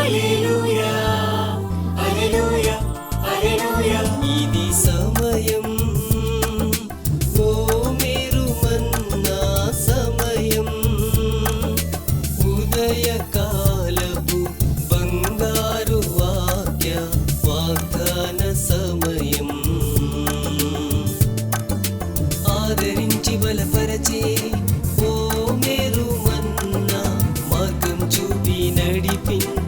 హల్లెలూయా హల్లెలూయా హల్లెలూయా ఇది సమయం. ఓ మీరు మన్నా సమయం. ఉదయ కాలపు బంగారు వాక్య వాగ్దాన సమయం. ఆదరించి బలపరచే ఓ మేరు మన్నా మార్గం చూపి నడిపించే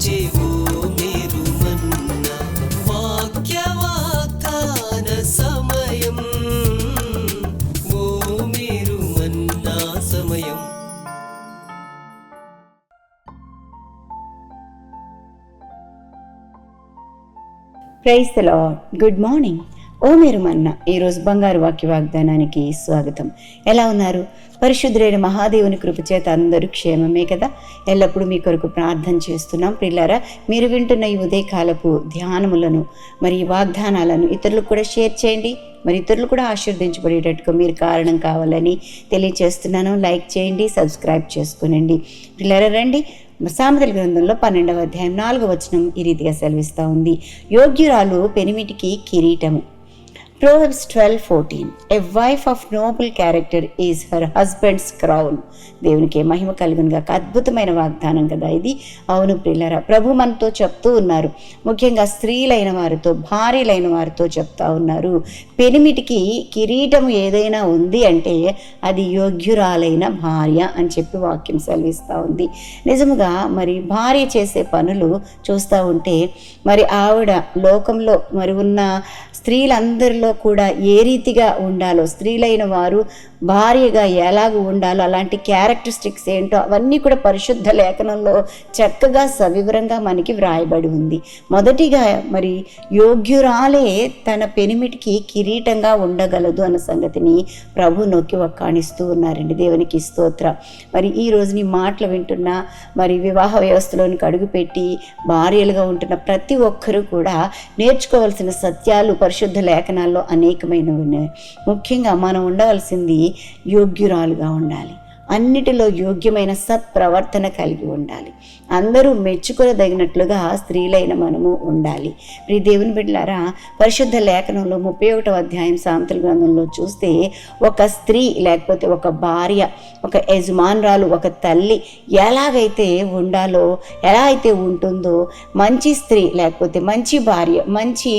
ప్రైజ్ ద గుడ్ మార్నింగ్ ఓ మీరు మన్న ఈరోజు బంగారు వాక్య వాగ్దానానికి స్వాగతం. ఎలా ఉన్నారు? పరిశుద్ధులైన మహాదేవుని కృపచేత అందరూ క్షేమమే కదా? ఎల్లప్పుడూ మీ కొరకు ప్రార్థన చేస్తున్నాం. పిల్లారా మీరు వింటున్న ఈ ఉదయకాలపు ధ్యానములను మరి వాగ్దానాలను ఇతరులకు కూడా షేర్ చేయండి. మరి ఇతరులు కూడా ఆశీర్వదించబడేటట్టుగా మీరు కారణం కావాలని తెలియచేస్తున్నాను. లైక్ చేయండి సబ్స్క్రైబ్ చేసుకునండి. పిల్లరా రండి. సామెతల గ్రంథంలో పన్నెండవ అధ్యాయం నాలుగవ వచనం ఈ రీతిగా సెలవిస్తూ ఉంది. యోగ్యురాలు పెనిమిటికి కిరీటము. Proverbs 12:14 A wife of noble character is her husband's crown. దేవునికి మహిమ కలుగును గాక. అద్భుతమైన వాగ్దానం కదా ఇది. అవును ప్రిల్లరా ప్రభు మనతో చెప్తూ ఉన్నారు. ముఖ్యంగా స్త్రీలైన వారితో భార్యలైన వారితో చెప్తా ఉన్నారు. పెనిమిటికి కిరీటం ఏదైనా ఉంది అంటే అది యోగ్యురాలైన భార్య అని చెప్పి వాక్యం సెలవిస్తూ ఉంది. నిజముగా మరి భార్య చేసే పనులు చూస్తూ ఉంటే మరి ఆవిడ లోకంలో మరి ఉన్న స్త్రీలందరిలో కూడా ఏ రీతిగా ఉండాలో స్త్రీలైన వారు భార్యగా ఎలాగ ఉండాలో అలాంటి క్యారెక్టరిస్టిక్స్ ఏంటో అవన్నీ కూడా పరిశుద్ధ లేఖనంలో చక్కగా సవివరంగా మనకి వ్రాయబడి ఉంది. మొదటిగా మరి యోగ్యురాలే తన పెనిమిటికి కిరీటంగా ఉండగలదు అన్న సంగతిని ప్రభు నొక్కి ఒక్కాణిస్తూ ఉన్నారండి. దేవునికి స్తోత్ర. మరి ఈ రోజు నీ మాటలు వింటున్న మరి వివాహ వ్యవస్థలోనికి అడుగుపెట్టి భార్యలుగా ఉంటున్న ప్రతి ఒక్కరూ కూడా నేర్చుకోవాల్సిన సత్యాలు పరిశుద్ధ లేఖనాల్లో అనేకమైనవి ఉన్నాయి ముఖ్యంగా మనం ఉండవలసింది యోగ్యురాలుగా ఉండాలి. అన్నిటిలో యోగ్యమైన సత్ప్రవర్తన కలిగి ఉండాలి. అందరూ మెచ్చుకోదగినట్లుగా స్త్రీలైన మనము ఉండాలి. ప్రియ దేవుని బిడ్డలారా పరిశుద్ధ లేఖనంలో ముప్పై ఒకటో అధ్యాయం సాంతల గ్రంథంలో చూస్తే ఒక స్త్రీ లేకపోతే ఒక భార్య ఒక యజమానురాలు ఒక తల్లి ఎలాగైతే ఉండాలో ఎలా అయితే ఉంటుందో మంచి స్త్రీ లేకపోతే మంచి భార్య మంచి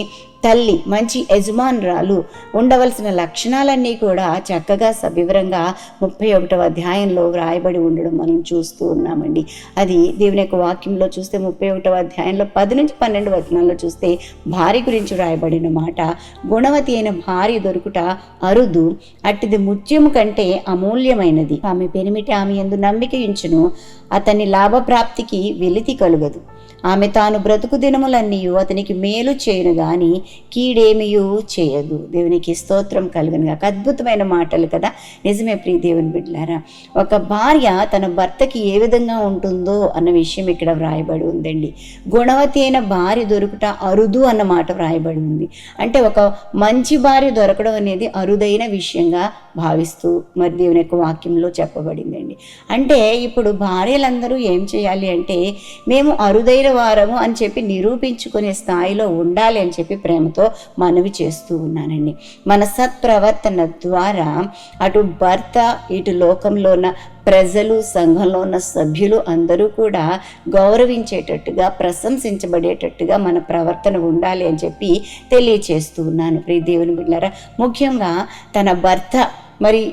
తల్లి మంచి యజమానురాలు ఉండవలసిన లక్షణాలన్నీ కూడా చక్కగా సవివరంగా ముప్పై ఒకటవ అధ్యాయంలో వ్రాయబడి ఉండడం మనం చూస్తూ ఉన్నామండి. అది దేవుని యొక్క వాక్యంలో చూస్తే ముప్పై ఒకటవ అధ్యాయంలో పది నుంచి పన్నెండు వచనాల్లో చూస్తే భార్య గురించి వ్రాయబడిన మాట గుణవతి అయిన భార్య దొరుకుట అరుదు అట్టిది ముత్యము కంటే అమూల్యమైనది. ఆమె పెనిమిటి ఆమె ఎందు నమ్మిక ఇంచును అతని లాభప్రాప్తికి వెలితి కలుగదు. ఆమె తాను బ్రతుకు దినములన్నీ అతనికి మేలు చేయను గాని కీడేమియు చేయదు. దేవునికి స్తోత్రం కలుగును కాక అద్భుతమైన మాటలు కదా. నిజమే ప్రియ దేవుని బిడ్డలారా. ఒక భార్య తన భర్తకి ఏ విధంగా ఉంటుందో అన్న విషయం ఇక్కడ వ్రాయబడి ఉందండి. గుణవతి అయిన భార్య దొరుకుట అరుదు అన్న మాట వ్రాయబడి ఉంది. అంటే ఒక మంచి భార్య దొరకడం అనేది అరుదైన విషయంగా భావిస్తూ మరి దేవుని యొక్క వాక్యంలో చెప్పబడిందండి. అంటే ఇప్పుడు భార్యలందరూ ఏం చేయాలి అంటే మేము అరుదైన వారము అని చెప్పి నిరూపించుకునే స్థాయిలో ఉండాలి అని చెప్పి ప్రేమతో మనవి చేస్తూ ఉన్నానండి. మన సత్ప్రవర్తన ద్వారా అటు భర్త ఇటు లోకంలో ఉన్న ప్రజలు సంఘంలో ఉన్న సభ్యులు అందరూ కూడా గౌరవించేటట్టుగా ప్రశంసించబడేటట్టుగా మన ప్రవర్తన ఉండాలి అని చెప్పి తెలియచేస్తూ ఉన్నాను. ప్రియ దేవుని బిడ్డారా ముఖ్యంగా తన భర్త మరి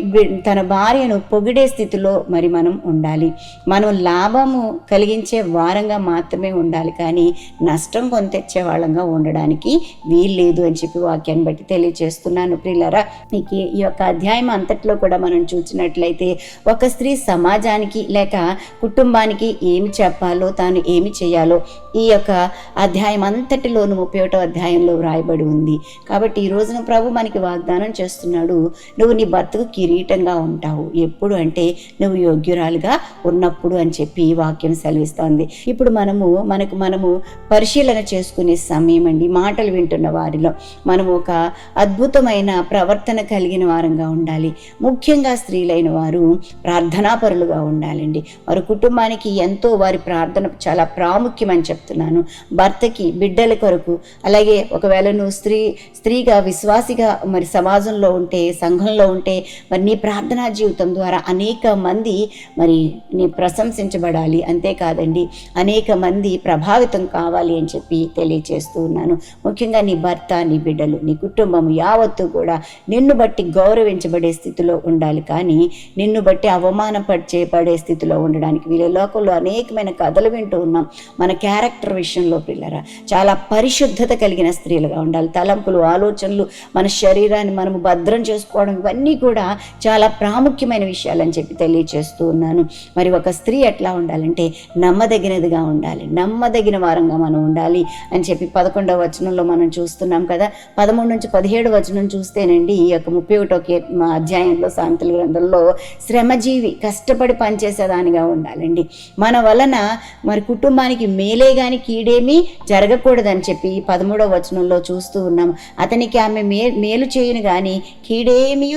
తన భార్యను పొగిడే స్థితిలో మరి మనం ఉండాలి. మనం లాభము కలిగించే వారంగా మాత్రమే ఉండాలి. కానీ నష్టం కొని తెచ్చే వాళ్ళంగా ఉండడానికి వీల్లేదు అని చెప్పి వాక్యాన్ని బట్టి తెలియజేస్తున్నాను ప్రియులరా. మీకు ఈ- యొక్క అధ్యాయం అంతట్లో కూడా మనం చూసినట్లయితే ఒక స్త్రీ సమాజానికి లేక కుటుంబానికి ఏమి చెప్పాలో తాను ఏమి చేయాలో ఈ యొక్క అధ్యాయం అంతటిలోను ముప్పై ఒకటో అధ్యాయంలో వ్రాయబడి ఉంది. కాబట్టి ఈ రోజున ప్రభు మనకి వాగ్దానం చేస్తున్నాడు నువ్వు నీ భర్త మనసుకు కిరీటంగా ఉంటావు. ఎప్పుడు అంటే నువ్వు యోగ్యురాలుగా ఉన్నప్పుడు అని చెప్పి ఈ వాక్యం సెలవిస్తోంది. ఇప్పుడు మనము మనకు మనము పరిశీలన చేసుకునే సమయం అండి. మాటలు వింటున్న వారిలో మనము ఒక అద్భుతమైన ప్రవర్తన కలిగిన వారంగా ఉండాలి. ముఖ్యంగా స్త్రీలైన వారు ప్రార్థనాపరులుగా ఉండాలండి. వారి కుటుంబానికి ఎంతో వారి ప్రార్థన చాలా ప్రాముఖ్యమని చెప్తున్నాను. భర్తకి బిడ్డల కొరకు అలాగే ఒకవేళ నువ్వు స్త్రీ స్త్రీగా విశ్వాసిగా మరి సమాజంలో ఉంటే సంఘంలో ఉంటే మరి నీ ప్రార్థనా జీవితం ద్వారా అనేక మంది మరి నీ ప్రశంసించబడాలి. అంతేకాదండి అనేక మంది ప్రభావితం కావాలి అని చెప్పి తెలియచేస్తూ ఉన్నాను. ముఖ్యంగా నీ భర్త నీ బిడ్డలు నీ కుటుంబం యావత్తు కూడా నిన్ను బట్టి గౌరవించబడే స్థితిలో ఉండాలి. కానీ నిన్ను బట్టి అవమానపరిచేపడే స్థితిలో ఉండడానికి వీళ్ళ లోకంలో అనేకమైన కథలు వింటూ ఉన్నాం. మన క్యారెక్టర్ విషయంలో పిల్లరా చాలా పరిశుద్ధత కలిగిన స్త్రీలుగా ఉండాలి. తలంపులు ఆలోచనలు మన శరీరాన్ని మనము భద్రం చేసుకోవడం ఇవన్నీ కూడా కూడా చాలా ప్రాముఖ్యమైన విషయాలని చెప్పి తెలియచేస్తూ ఉన్నాను. మరి ఒక స్త్రీ ఎట్లా ఉండాలంటే నమ్మదగినదిగా ఉండాలి. నమ్మదగిన వారంగా మనం ఉండాలి అని చెప్పి పదకొండవ వచనంలో మనం చూస్తున్నాం కదా. పదమూడు నుంచి పదిహేడు వచనం చూస్తేనండి ఈ యొక్క ముప్పై ఒకటో అధ్యాయంలో సాంతల గ్రంథంలో శ్రమజీవి కష్టపడి పనిచేసేదానిగా ఉండాలండి. మన వలన మరి కుటుంబానికి మేలే కాని కీడేమీ జరగకూడదని చెప్పి ఈ పదమూడవ వచనంలో చూస్తూ ఉన్నాము. అతనికి ఆమె మే మేలు చేయను కానీ కీడేమీ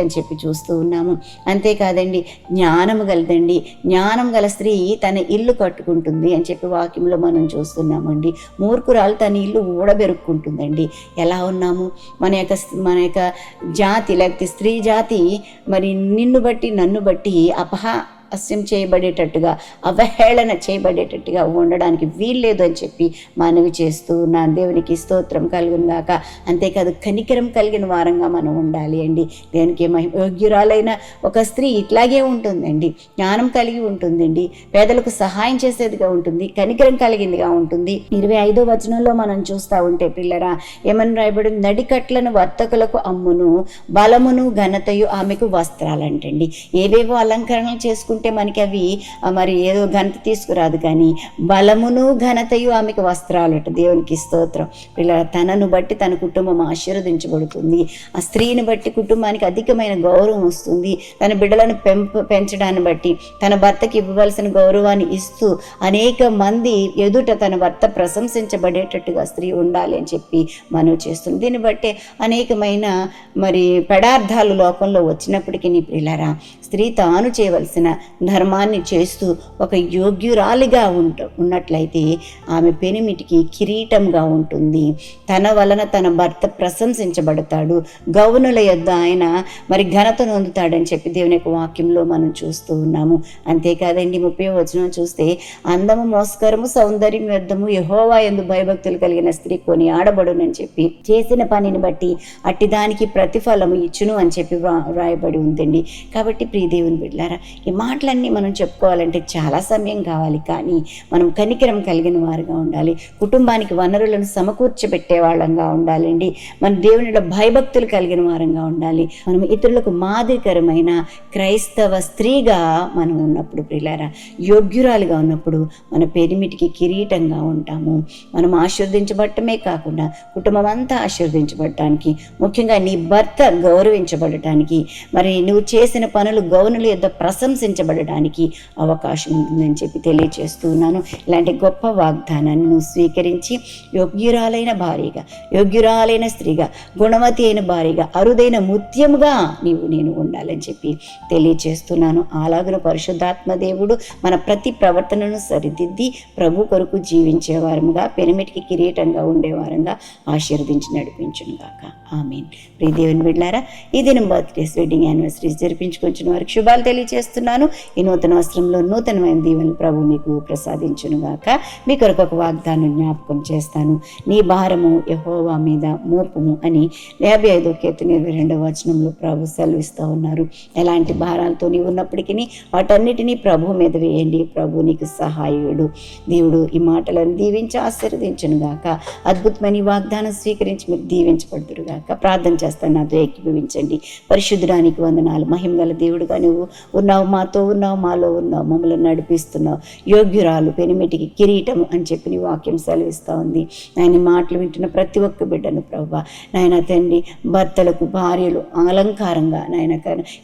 అని చెప్పి చూస్తూ ఉన్నాము. అంతేకాదండి జ్ఞానము గలదండి. జ్ఞానం గల స్త్రీ తన ఇల్లు కట్టుకుంటుంది అని చెప్పి వాక్యంలో మనం చూస్తున్నామండి. మూర్ఖురాలు తన ఇల్లు ఊడబెరుక్కుంటుందండి. ఎలా ఉన్నాము? మన యొక్క మన యొక్క జాతి లేకపోతే స్త్రీ జాతి మరి నిన్ను బట్టి నన్ను బట్టి అపహా అస్యం చేయబడేటట్టుగా అవహేళన చేయబడేటట్టుగా ఉండడానికి వీల్లేదు అని చెప్పి మనవి చేస్తూ నా దేవునికి స్తోత్రం కలుగును గాక. అంతేకాదు కనికరం కలిగిన వారంగా మనం ఉండాలి అండి. దేనికి యోగ్యురాలైన ఒక స్త్రీ ఇట్లాగే ఉంటుందండి. జ్ఞానం కలిగి ఉంటుందండి. పేదలకు సహాయం చేసేదిగా ఉంటుంది. కనికరం కలిగిందిగా ఉంటుంది. ఇరవై ఐదో వచనంలో మనం చూస్తూ ఉంటే పిల్లరా ఏమని రాయబడి నడికట్లను వర్తకులకు అమ్మును బలమును ఘనతయు ఆమెకు వస్త్రాలంటండి. ఏవేవో అలంకరణలు చేసుకుంటూ మనకి అవి మరి ఏదో ఘనత తీసుకురాదు కానీ బలమును ఘనతయు ఆమెకు వస్త్రాలట. దేవునికి స్తోత్రం. పిల్ల తనను బట్టి తన కుటుంబం ఆశీర్వదించబడుతుంది. ఆ స్త్రీని బట్టి కుటుంబానికి అధికమైన గౌరవం వస్తుంది. తన బిడ్డలను పెంప పెంచడాన్ని బట్టి తన భర్తకి ఇవ్వవలసిన గౌరవాన్ని ఇస్తూ అనేక మంది ఎదుట తన భర్త ప్రశంసించబడేటట్టుగా స్త్రీ ఉండాలి అని చెప్పి మనం చేస్తుంది. దీన్ని బట్టే అనేకమైన మరి పెడార్థాలు లోకంలో వచ్చినప్పటికీ నీ పిల్లరా స్త్రీ తాను చేయవలసిన ధర్మాన్ని చేస్తూ ఒక యోగ్యురాలిగా ఉంట ఉన్నట్లయితే ఆమె పెనిమిటికి కిరీటంగా ఉంటుంది. తన వలన తన భర్త ప్రశంసించబడతాడు. గౌనుల యొద్ద ఆయన మరి ఘనత నొందుతాడని చెప్పి దేవుని యొక్క వాక్యంలో మనం చూస్తూ ఉన్నాము. అంతేకాదండి ముప్పై వచనం చూస్తే అందము మోస్కరము సౌందర్యం యుద్ధము యహోవా ఎందు భయభక్తులు కలిగిన స్త్రీ కొని ఆడబడునని చెప్పి చేసిన పనిని బట్టి అట్టి దానికి ప్రతిఫలము ఇచ్చును అని చెప్పి వ్రా- వ్రాయబడి ఉందండి. కాబట్టి ప్రియదేవుని బిడ్డారా ఈ మాటలన్నీ మనం చెప్పుకోవాలంటే చాలా సమయం కావాలి. కానీ మనం కనికరం కలిగిన వారుగా ఉండాలి. కుటుంబానికి వనరులను సమకూర్చబెట్టే వాళ్ళంగా ఉండాలండి. మన దేవునిలో భయభక్తులు కలిగిన వారంగా ఉండాలి. మనం ఇతరులకు మాదిరికరమైన క్రైస్తవ స్త్రీగా మనం ఉన్నప్పుడు ప్రియులారా యోగ్యురాలుగా ఉన్నప్పుడు మన పెరిమిటికి కిరీటంగా ఉంటాము. మనం ఆశీర్వదించబడటమే కాకుండా కుటుంబం అంతా ఆశీర్వదించబడటానికి ముఖ్యంగా నీ భర్త గౌరవించబడటానికి మరి నువ్వు చేసిన పనులు గౌనుల యొక్క ప్రశంసించబడడానికి అవకాశం ఉంటుందని చెప్పి తెలియచేస్తున్నాను ఇలాంటి గొప్ప వాగ్దానాన్ని నువ్వు స్వీకరించి యోగ్యురాలైన భార్యగా యోగ్యురాలైన స్త్రీగా గుణవతి అయిన భార్యగా అరుదైన ముత్యముగా నీవు నేను ఉండాలని చెప్పి తెలియచేస్తున్నాను. అలాగిన పరిశుద్ధాత్మ దేవుడు మన ప్రతి ప్రవర్తనను సరిదిద్ది ప్రభు కొరకు జీవించే వారముగా పెనిమిటికి కిరీటంగా ఉండేవారంగా ఆశీర్వదించి నడిపించును గాక. ఆమెన్. ప్రియ దేవుని బిడ్డారా ఈ దినం బర్త్డేస్ వెడ్డింగ్ యానివర్సరీస్ జరిపించుకొచ్చిన వారికి శుభాలు తెలియజేస్తున్నాను ఈ నూతన వస్త్రంలో నూతనమైన దీవెన ప్రభు మీకు ప్రసాదించును గాక మీ కొరకు ఒక వాగ్దానం జ్ఞాపకం చేస్తాను. నీ భారము యహోవా మీద మోపము అని యాభై ఐదో కీర్తన ఇరవై రెండవ వచనంలో ప్రభు సెలవిస్తూ ఉన్నారు. ఎలాంటి భారాలతో నీవు ఉన్నప్పటికీ వాటన్నిటినీ ప్రభు మీద వేయండి. ప్రభు నీకు సహాయుడు. దేవుడు ఈ మాటలను దీవించి ఆశీర్వదించును గాక అద్భుతమైన వాగ్దానం స్వీకరించి మీరు దీవించబడుతురు గాక ప్రార్థన చేస్తాను. నాతో ఏకీభవించండి. పరిశుద్ధుడానికి వందనాలు. మహిమగల దేవుడు తోడుగా నువ్వు ఉన్నావు మాతో ఉన్నావు మాలో ఉన్నావు మమ్మల్ని నడిపిస్తున్నావు. యోగ్యురాలు పెనిమిటికి కిరీటము అని చెప్పి నీ వాక్యం సెలవిస్తూ ఉంది. ఆయన మాటలు వింటున్న ప్రతి ఒక్క బిడ్డను ప్రభా. నాయన తండ్రి భర్తలకు భార్యలు అలంకారంగా నాయన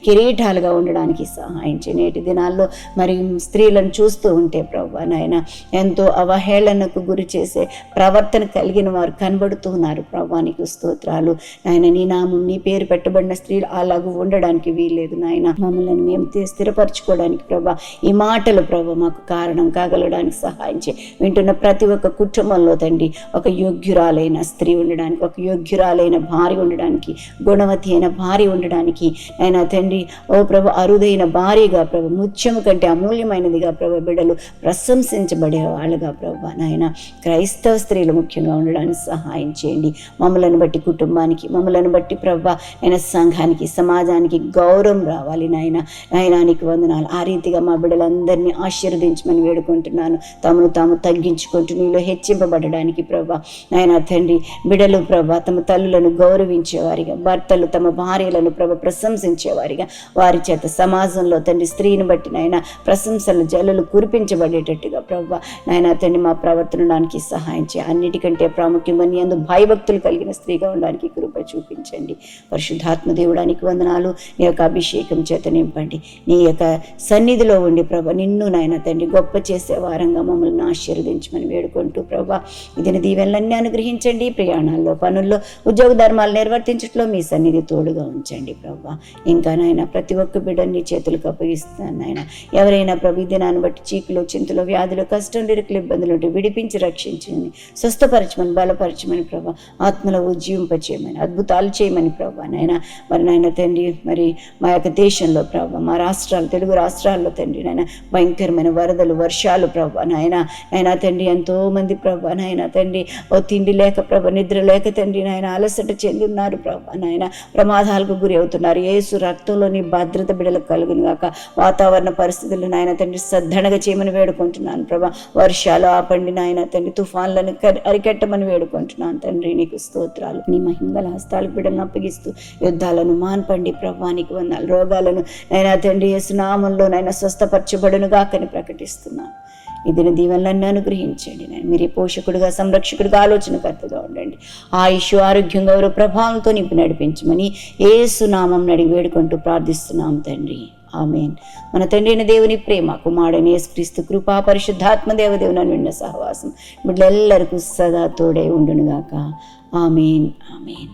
కిరీటాలుగా ఉండడానికి సహాయించి నేటి దినాల్లో మరి స్త్రీలను చూస్తూ ఉంటే ప్రభా నాయన ఎంతో అవహేళనకు గురి చేసే ప్రవర్తన కలిగిన వారు కనబడుతూ ఉన్నారు. ప్రభానికి స్తోత్రాలు. నాయన నీ నామం నీ పేరు పెట్టబడిన స్త్రీలు అలాగూ ఉండడానికి వీల్లేదు నాయన. మమ్మల్ని మేము స్థిరపరచుకోవడానికి ప్రభా ఈ మాటలు ప్రభా మాకు కారణం కాగలడానికి సహాయం చేయి. వింటున్న ప్రతి ఒక్క కుటుంబంలో తండ్రి ఒక యోగ్యురాలైన స్త్రీ ఉండడానికి ఒక యోగ్యురాలైన భార్య ఉండడానికి గుణవతి అయిన భార్య ఉండడానికి ఆయన తండ్రి ఓ ప్రభు అరుదైన భార్యగా ప్రభు ముత్యము కంటే అమూల్యమైనదిగా ప్రభు బిడ్డలు ప్రశంసించబడే వాళ్ళుగా ప్రభు నాయన క్రైస్తవ స్త్రీలు ముఖ్యంగా ఉండడానికి సహాయం చేయండి. మమ్మలను బట్టి కుటుంబానికి మమ్మలను బట్టి ప్రభా ఆయన సంఘానికి సమాజానికి గౌరవం రావాలి నాయన. నాయనానికి వందనాలు. ఆ రీతిగా మా బిడ్డలందరినీ ఆశీర్వదించమని వేడుకుంటున్నాను. తమను తాము తగ్గించుకుంటూ నీలో హెచ్చింపబడడానికి ప్రభా. నాయన తండ్రి బిడలు ప్రభా తమ తల్లులను గౌరవించేవారిగా భర్తలు తమ భార్యలను ప్రభ ప్రశంసించేవారిగా వారి చేత సమాజంలో తండ్రి స్త్రీని బట్టి నాయన ప్రశంసలు జల్లులు కురిపించబడేటట్టుగా ప్రభా. నాయన తండ్రి మా ప్రవర్తనడానికి సహాయం చేయ. అన్నిటికంటే ప్రాముఖ్యమని అందు భయభక్తులు కలిగిన స్త్రీగా ఉండడానికి కృప చూపించండి. పరిశుద్ధాత్మ దేవుడానికి వందనాలు. నీ యొక్క అభిషేకం చేత నింపండి నీ యొక్క సన్నిధిలో ఉండి ప్రభ నిన్ను నాయన తండ్రి గొప్ప చేసే వారంగా మమ్మల్ని ఆశీర్వదించమని వేడుకుంటూ ప్రభా ఇదిన దీవెనలన్నీ అనుగ్రహించండి. ప్రయాణాల్లో పనుల్లో ఉద్యోగ ధర్మాలు నిర్వర్తించట్లో మీ సన్నిధి తోడుగా ఉంచండి ప్రభా. ఇంకా నాయన ప్రతి ఒక్క బిడ్డని చేతులకు అప్పగిస్తాను నాయన. ఎవరైనా ప్రభు దినాన్ని బట్టి చీకులు చింతలు వ్యాధులు కష్టం ఇరుకులు ఇబ్బందులు ఉంటే విడిపించి రక్షించండి. స్వస్థపరచమని బలపరచమని ప్రభా ఆత్మలో ఉజ్జీవింపచేయమని అద్భుతాలు చేయమని ప్రభా నాయన. మరి నాయన తండ్రి మరి మా యొక్క దేశంలో ప్రభావ మా రాష్ట్రాలు తెలుగు రాష్ట్రాల్లో తండ్రి నాయన భయంకరమైన వరదలు వర్షాలు ప్రభా నాయన నాయన తండ్రి ఎంతో మంది ప్రభా నాయన తండ్రి ఓ తిండి లేక ప్రభ నిద్ర లేక తండ్రి నాయన అలసట చెంది ఉన్నారు ప్రభా నాయన ప్రమాదాలకు గురి అవుతున్నారు. ఏసు రక్తంలోని భద్రత బిడలకు కలుగును గాక. వాతావరణ పరిస్థితులు నాయన తండ్రి సద్ధనగా చేయమని వేడుకుంటున్నాను ప్రభా. వర్షాలు ఆపండి నాయన తండ్రి తుఫాన్లను కరి- అరికట్టమని వేడుకుంటున్నాను తండ్రి. నీకు స్తోత్రాలు నీ మహిమల హస్తాలు బిడ్డలను అప్పగిస్తూ యుద్ధాలను మాన్పండి ప్రభానికి వందాలు రోగాలను నైనా తండ్రి యేసునామంలో నైనా స్వస్థపరచబడును గాకని ప్రకటిస్తున్నాను. ఇదిన దీవెనలన్నీ అనుగ్రహించండి. నేను మీరే పోషకుడుగా సంరక్షకుడిగా ఆలోచనకర్తగా ఉండండి. ఆయుష్ ఆరోగ్యం గౌరవ ప్రభావంతో నింపి నడిపించమని ఏసునామం నడిగి వేడుకుంటూ ప్రార్థిస్తున్నాం తండ్రి. ఆమెన్. మన తండ్రి అయిన దేవుని ప్రేమ కుమారుడైన యేసుక్రీస్తు కృపా పరిశుద్ధాత్మ దేవదేవుని విన్న సహవాసం బిడ్డలెల్లరికూ సదా తోడే ఉండునుగాక. Amen. Amen.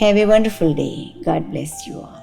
Have a wonderful day God bless you all